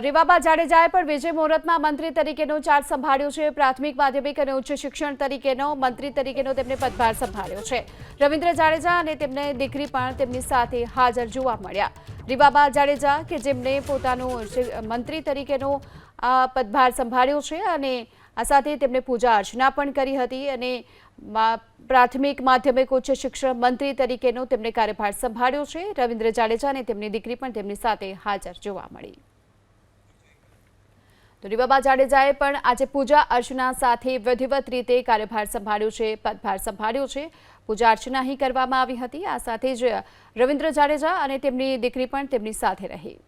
રીવાબા જાડેજાએ પણ વિજય મુહૂર્તમાં મંત્રી તરીકેનો ચાર્જ સંભાળ્યો છે, પ્રાથમિક, માધ્યમિક અને ઉચ્ચ શિક્ષણ તરીકેનો મંત્રી તરીકેનો તેમને પદભાર સંભાળ્યો છે. રવિન્દ્ર જાડેજા અને તેમને દીકરી પણ તેમની સાથે હાજર જોવા મળ્યા. રીવાબા જાડેજા કે જેમણે પોતાનું મંત્રી તરીકેનો પદભાર સંભાળ્યો છે અને આ સાથે તેમણે પૂજા અર્ચના પણ કરી હતી અને પ્રાથમિક, માધ્યમિક, ઉચ્ચ શિક્ષણ મંત્રી તરીકેનો તેમણે કાર્યભાર સંભાળ્યો છે. રવિન્દ્ર જાડેજા અને તેમની દીકરી પણ તેમની સાથે હાજર જોવા મળી. તો રીવાબા જાડેજાએ પણ આજે પૂજા અર્ચના સાથે વિધિવત રીતે કાર્યભાર સંભાળ્યો છે, પદભાર સંભાળ્યો છે. પૂજા અર્ચના અહીં કરવામાં આવી હતી. આ સાથે જ રવિન્દ્ર જાડેજા અને તેમની દીકરી પણ તેમની સાથે રહી.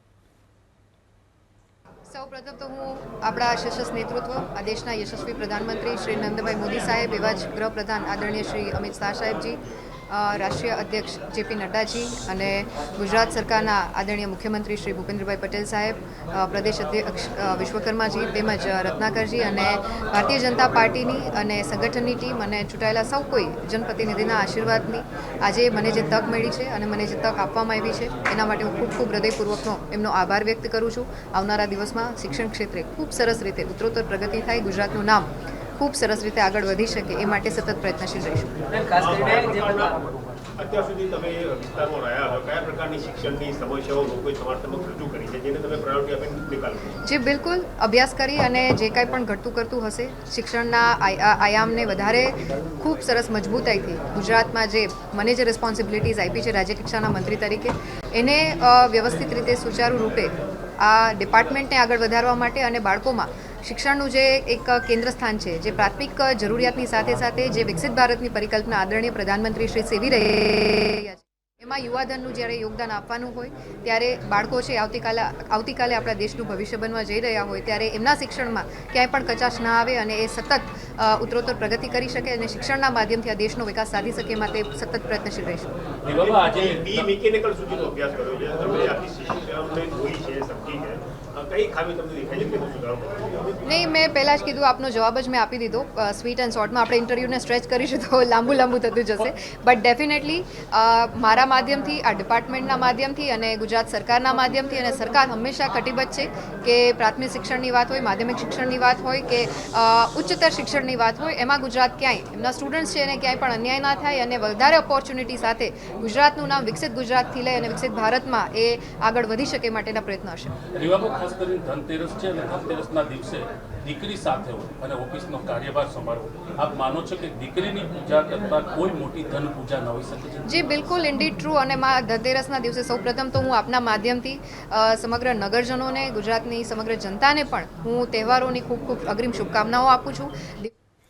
સૌ પ્રથમ તો હું આપણા સશસ્ત્ર નેતૃત્વ, આ દેશના યશસ્વી પ્રધાનમંત્રી શ્રી નંદભાઈ મોદી સાહેબ, એવા જ ગૃહપ્રધાન આદરણીય શ્રી અમિત શાહ સાહેબજી રાષ્ટ્રીય અધ્યક્ષ જેપી નડ્ડાજી અને ગુજરાત સરકારના આદરણીય મુખ્યમંત્રી શ્રી ભૂપેન્દ્રભાઈ પટેલ સાહેબ પ્રદેશ અધ્યક્ષ વિશ્વકર્માજી તેમજ રત્નાકરજી અને ભારતીય જનતા પાર્ટીની અને સંગઠનની ટીમ અને ચૂંટાયેલા સૌ કોઈ જનપ્રતિનિધિના આશીર્વાદની આજે મને જે તક મળી છે અને મને જે તક આપવામાં આવી છે, એના માટે હું ખૂબ ખૂબ હૃદયપૂર્વકનો એમનો આભાર વ્યક્ત કરું છું. આવનારા દિવસમાં શિક્ષણ ક્ષેત્રે ખૂબ સરસ રીતે ઉત્તરોત્તર પ્રગતિ થાય, ગુજરાતનું નામ ખૂબ સરસ રીતે આગળ વધી શકે એ માટે સતત પ્રયત્નશીલ રહીશું. જે અત્યાર સુધી તમે વિસ્તારમાં રહ્યા છો કયા પ્રકારની શિક્ષણની સમસ્યાઓ લોકોએ તમારા સમક્ષ રજૂ કરી છે જેને તમે પ્રાયોરિટી આપીને નિકાલ જે બિલકુલ અભ્યાસ કરી અને જે કાંઈ પણ ઘટતું કરતું હશે શિક્ષણના આય- આ- આયામને વધારે ખૂબ સરસ મજબૂતાઈથી ગુજરાતમાં જે મને જે રિસ્પોન્સિબિલિટીઝ આપી છે રાજ્ય કક્ષાના મંત્રી તરીકે એને વ્યવસ્થિત રીતે સુચારુ રૂપે આ ડિપાર્ટમેન્ટને આગળ વધારવા માટે અને બાળકોમાં શિક્ષણનું જે એક કેન્દ્ર સ્થાન છે, જે પ્રાથમિક જરૂરિયાતની સાથે સાથે જે વિકસિત ભારતની પરિકલ્પના આદરણીય પ્રધાનમંત્રી શ્રી સેવી રહ્યા છે, એમાં યુવાધનનું જ્યારે યોગદાન આપવાનું હોય, ત્યારે બાળકો છે, આવતીકાલે આવતીકાલે આપણા દેશનું ભવિષ્ય બનવા જઈ રહ્યા હોય, ત્યારે એમના શિક્ષણમાં ક્યાંય પણ કચાશ ના આવે અને એ સતત ઉત્તરોત્તર પ્રગતિ કરી શકે અને શિક્ષણના માધ્યમથી આ દેશનો વિકાસ સાધી શકે માટે સતત પ્રયત્નશીલ રહીશું. કઈ ખામી તમને દેખાય છે? નહીં મેં પહેલાં જ કીધું આપનો જવાબ જ મેં આપી દીધો. સ્વીટ એન્ડ શોર્ટમાં આપણે ઇન્ટરવ્યૂને સ્ટ્રેચ કરીશું તો લાંબુ લાંબુ થતું જશે. બટ ડેફિનેટલી મારા માધ્યમથી આ ડિપાર્ટમેન્ટના માધ્યમથી અને ગુજરાત સરકારના માધ્યમથી અને સરકાર હંમેશા કટિબદ્ધ છે કે પ્રાથમિક શિક્ષણની વાત હોય માધ્યમિક શિક્ષણની વાત હોય કે ઉચ્ચતર શિક્ષણની વાત હોય. એમાં ગુજરાત ક્યાંય એમના સ્ટુડન્ટ્સ છે એને ક્યાંય પણ અન્યાય ના થાય અને વધારે ઓપોર્ચ્યુનિટી સાથે ગુજરાતનું નામ વિકસિત ગુજરાતથી લઈ અને વિકસિત ભારતમાં એ આગળ વધી શકે એ માટેના પ્રયત્નો હશે. ખાસ કરીને ધનતેરસ છે અને ધનતેરસના દિવસે દીકરી સાથે હોય અને ઓફિસનો કાર્યભાર સંભાળવો. આપ માનો છો કે દીકરીની પૂજા કરતાં કોઈ મોટી ધન પૂજા ન હોઈ શકે જે, બિલકુલ ઇન્ડી ટ્રુ અને મા, ધનતેરસના દિવસે સૌપ્રથમ તો હું આપના માધ્યમથી સમગ્ર નગરજનોને, ગુજરાતની સમગ્ર જનતાને પણ હું તહેવારોની ખૂબ ખૂબ અગ્રિમ શુભકામનાઓ આપું છું.